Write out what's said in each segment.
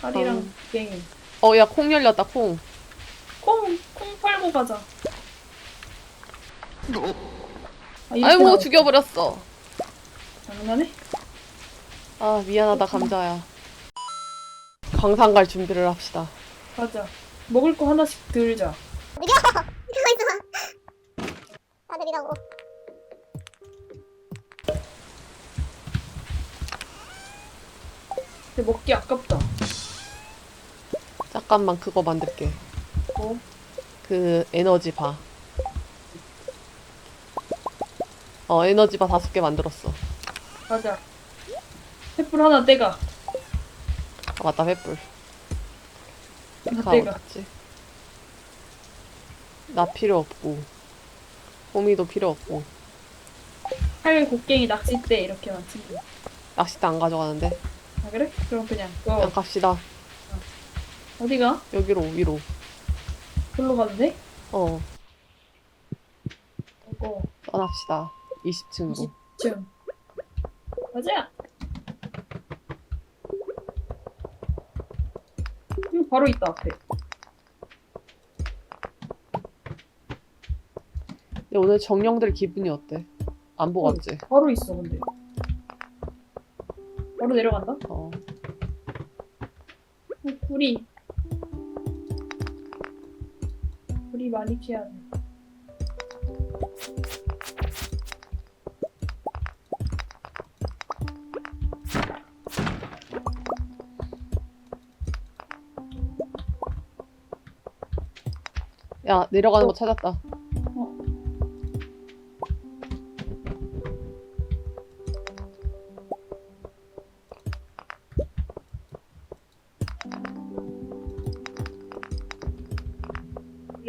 파리랑 음. 갱이. 어, 야, 콩 열렸다, 콩. 콩, 콩 팔고 가자. 아, 이렇게 아이고, 나와. 죽여버렸어. 장난해? 아, 미안하다, 감자야. 광산 갈 준비를 합시다. 가자. 먹을 거 하나씩 들자. 다들 이러고 근데 먹기 아깝다. 잠깐만, 그거 만들게. 뭐? 그, 에너지 바. 어, 에너지 바 다섯 개 만들었어. 가자. 횃불 하나 떼가. 아, 맞다, 횃불. 하나 가, 떼가. 어딨지? 나 필요 없고. 호미도 필요 없고. 팔 곡괭이 낚싯대 이렇게만 챙겨. 낚싯대 안 가져가는데. 아 그래? 그럼 그냥 그냥 어 갑시다. 어디가? 여기로, 위로. 글로 가도 돼? 어, 어 떠납시다. 20층으로. 20층. 가자. 이거 바로 있다 앞에. 근데 오늘 정령들 기분이 어때? 안 보고 왔지? 바로 있어 근데. 바로 내려간다. 어. 어, 불이. 많이 캐야 돼. 야, 내려가는 거 어. 찾았다.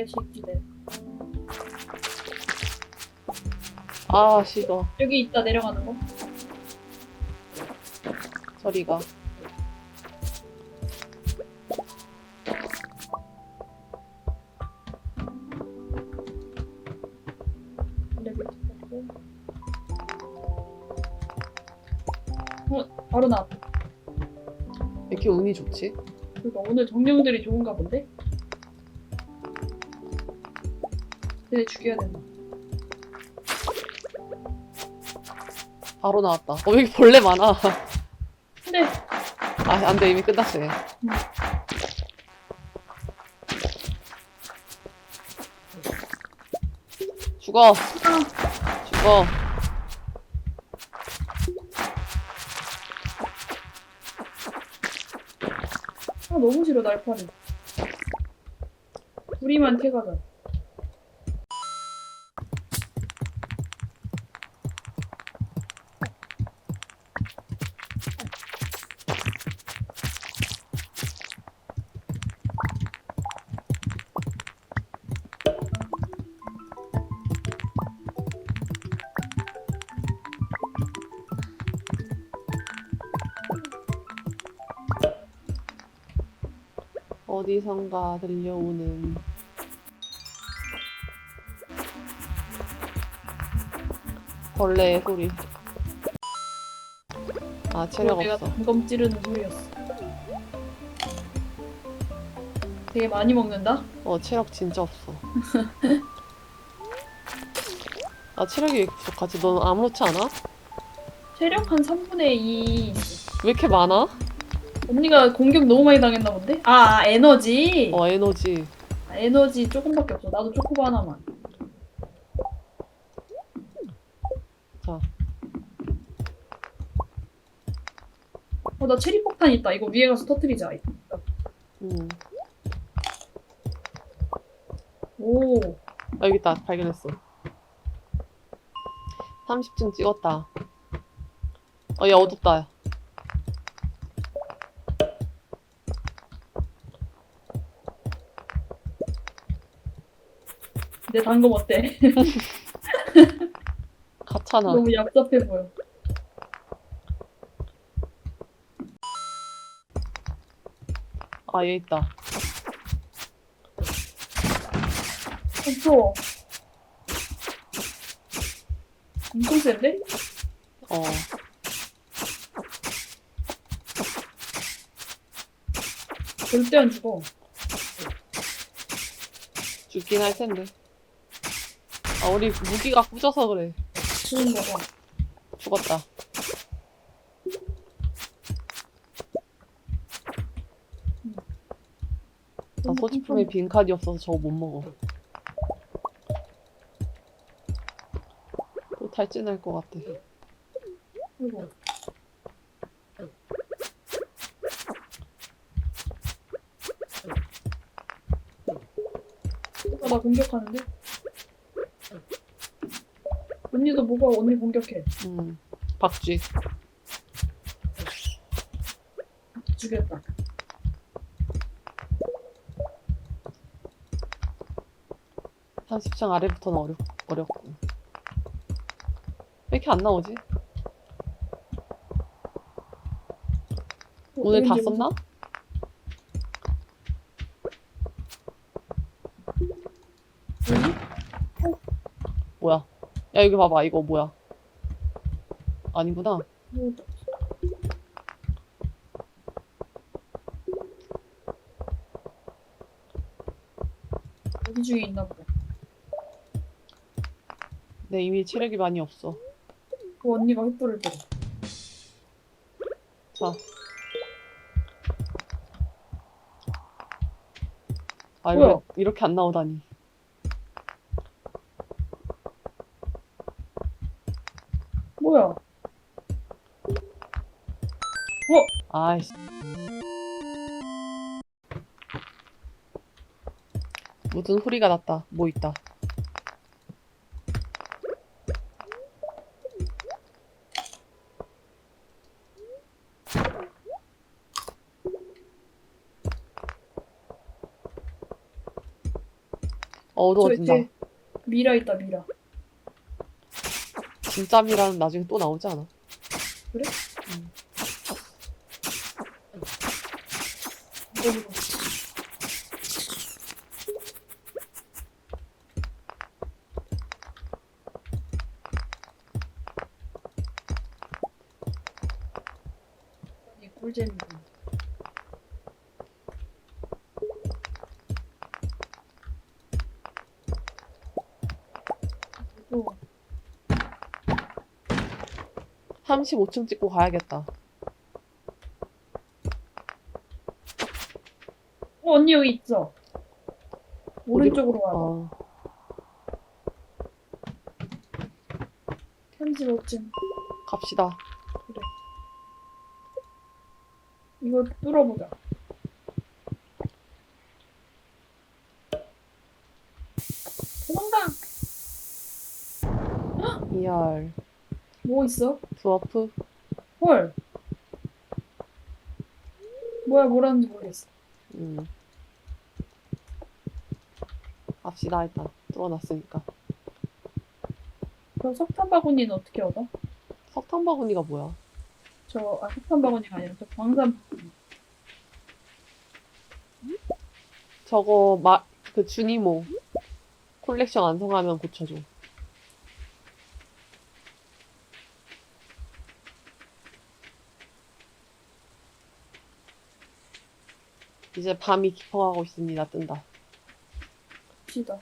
원래 새끼들. 아, 싫어. 여기 있다 내려가는 거. 저리가. 엘리베이터 타고. 어, 바로 나왔다. 왜 이렇게 운이 좋지? 그러니까 오늘 정령들이 좋은가 본데? 얘네 죽여야 된다. 바로 나왔다. 어, 왜 이렇게 벌레 많아? 근데 아, 안 돼. 이미 끝났어. 얘. 죽어. 죽어. 아 너무 싫어 날파리. 우리만 태가자. 어디선가 들려오는 벌레의 소리. 아, 체력 내가 없어. 단검 찌르는 소리였어. 되게 많이 먹는다? 어, 체력 진짜 없어. 아, 체력이 왜 부족하지? 넌 아무렇지 않아? 체력 한 3분의 2 있어. 왜 이렇게 많아? 언니가 공격 너무 많이 당했나 본데? 아, 아, 에너지. 어, 에너지. 아, 에너지 조금밖에 없어. 나도 초코바 하나만. 자, 어, 나 체리 폭탄 있다. 이거 위에 가서 터트리자. 음. 오, 아, 여기 있다. 발견했어. 30층 찍었다. 어, 야, 어둡다. 내 단검 어때? 가차나. 너무 얍삽해 보여. 아, 얘 있다. 무서워. 엄청 센데? 어. 절대 안 죽어. 죽긴 할 텐데. 아, 우리 무기가 꾸져서 그래. 거 봐. 죽었다. 나 소지품에 빈칸이 없어서 저거 못 먹어. 또 탈진할 것 같아. 이거. 아, 나 공격하는데? 언니도 뭐가 언니 공격해. 음, 박쥐. 죽였다. 한 10층 아래부터는 어렵, 어렵고. 왜 이렇게 안 나오지? 오늘 다 썼나? 뭐 야? 야, 여기 봐봐. 이거 뭐야? 아니구나. 뭐, 어디 중에 있나 보다. 내 이미 체력이 많이 없어. 그 언니가 횃불을 들어. 자. 아, 뭐야? 이렇게, 이렇게 안 나오다니. 아이씨. 무슨 소리가 났다. 뭐 있다. 저 어두워진다. 미라 있다 미라. 진짜 미라는 나중에 또 나오지 않아? 이거 꿀잼이고. 또 35층 찍고 가야겠다. 어, 언니 여기 있어. 오른쪽으로 와. 어, 35층. 갑시다. 이거 뚫어보자. 도망가! 이열. 뭐 있어? 드워프. 헐. 뭐야, 뭐라는지 모르겠어. 음. 갑시다, 일단. 뚫어놨으니까. 그럼 석탄 바구니는 어떻게 얻어? 석탄 바구니가 뭐야? 저, 아, 석탄 바구니가 아니라 저 광산 바구니. 저거, 마, 그, 주니모. 콜렉션 완성하면 고쳐줘. 이제 밤이 깊어가고 있습니다. 뜬다. 시다.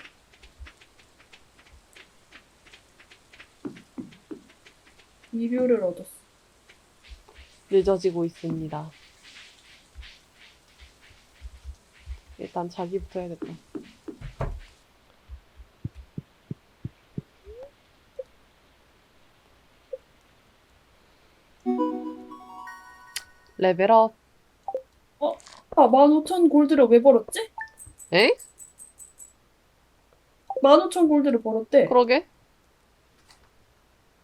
리뷰를 얻었어. 늦어지고 있습니다. 일단 자기부터 해야겠다. 레벨업. 아, 15,000 골드를 왜 벌었지? 에? 15,000 골드를 벌었대. 그러게?